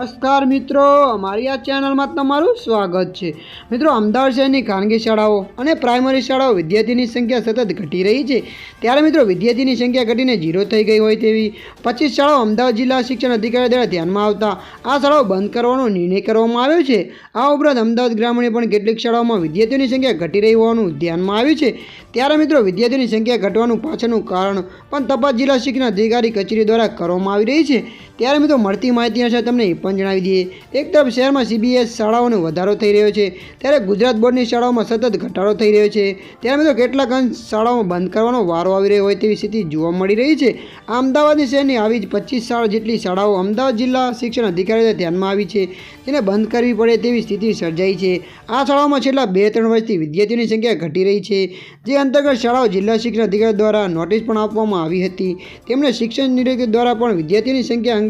નમસ્કાર મિત્રો, અમારી આ ચેનલમાં તમારું સ્વાગત છે. મિત્રો, અમદાવાદ શહેરની ખાનગી શાળાઓ અને પ્રાઇમરી શાળાઓ વિદ્યાર્થીની સંખ્યા સતત ઘટી રહી છે. ત્યારે મિત્રો, વિદ્યાર્થીની સંખ્યા ઘટીને ઝીરો થઈ ગઈ હોય તેવી પચીસ શાળાઓ અમદાવાદ જિલ્લા શિક્ષણ અધિકારી દ્વારા ધ્યાનમાં આવતા આ શાળાઓ બંધ કરવાનો નિર્ણય કરવામાં આવ્યો છે. આ ઉપરાંત અમદાવાદ ગ્રામીણ પણ કેટલીક શાળાઓમાં વિદ્યાર્થીઓની સંખ્યા ઘટી રહી હોવાનું ધ્યાનમાં આવ્યું છે. ત્યારે મિત્રો, વિદ્યાર્થીઓની સંખ્યા ઘટવાનું પાછળનું કારણ પણ તપાસ જિલ્લા શિક્ષણ અધિકારી કચેરી દ્વારા કરવામાં આવી રહી છે. ત્યારે મિત્રો, મળતી માહિતી અનુસાર તમને એ પણ જણાવી દઈએ. એક તરફ શહેરમાં સીબીએસ શાળાઓનો વધારો થઈ રહ્યો છે, ત્યારે ગુજરાત બોર્ડની શાળાઓમાં સતત ઘટાડો થઈ રહ્યો છે. ત્યારે મિત્રો, કેટલાક અંશ શાળાઓ બંધ કરવાનો વારો આવી રહ્યો હોય તેવી સ્થિતિ જોવા મળી રહી છે. આ અમદાવાદની શહેરની આવી જ પચીસ શાળા જેટલી શાળાઓ અમદાવાદ જિલ્લા શિક્ષણ અધિકારી ધ્યાનમાં આવી છે. તેને બંધ કરવી પડે તેવી સ્થિતિ સર્જાઈ છે. આ શાળાઓમાં છેલ્લા બે ત્રણ વર્ષથી વિદ્યાર્થીઓની સંખ્યા ઘટી રહી છે, જે અંતર્ગત શાળાઓ જિલ્લા શિક્ષણ અધિકારી દ્વારા નોટિસ પણ આપવામાં આવી હતી. તેમણે શિક્ષણ નિરીક્ષક દ્વારા પણ વિદ્યાર્થીઓની સંખ્યા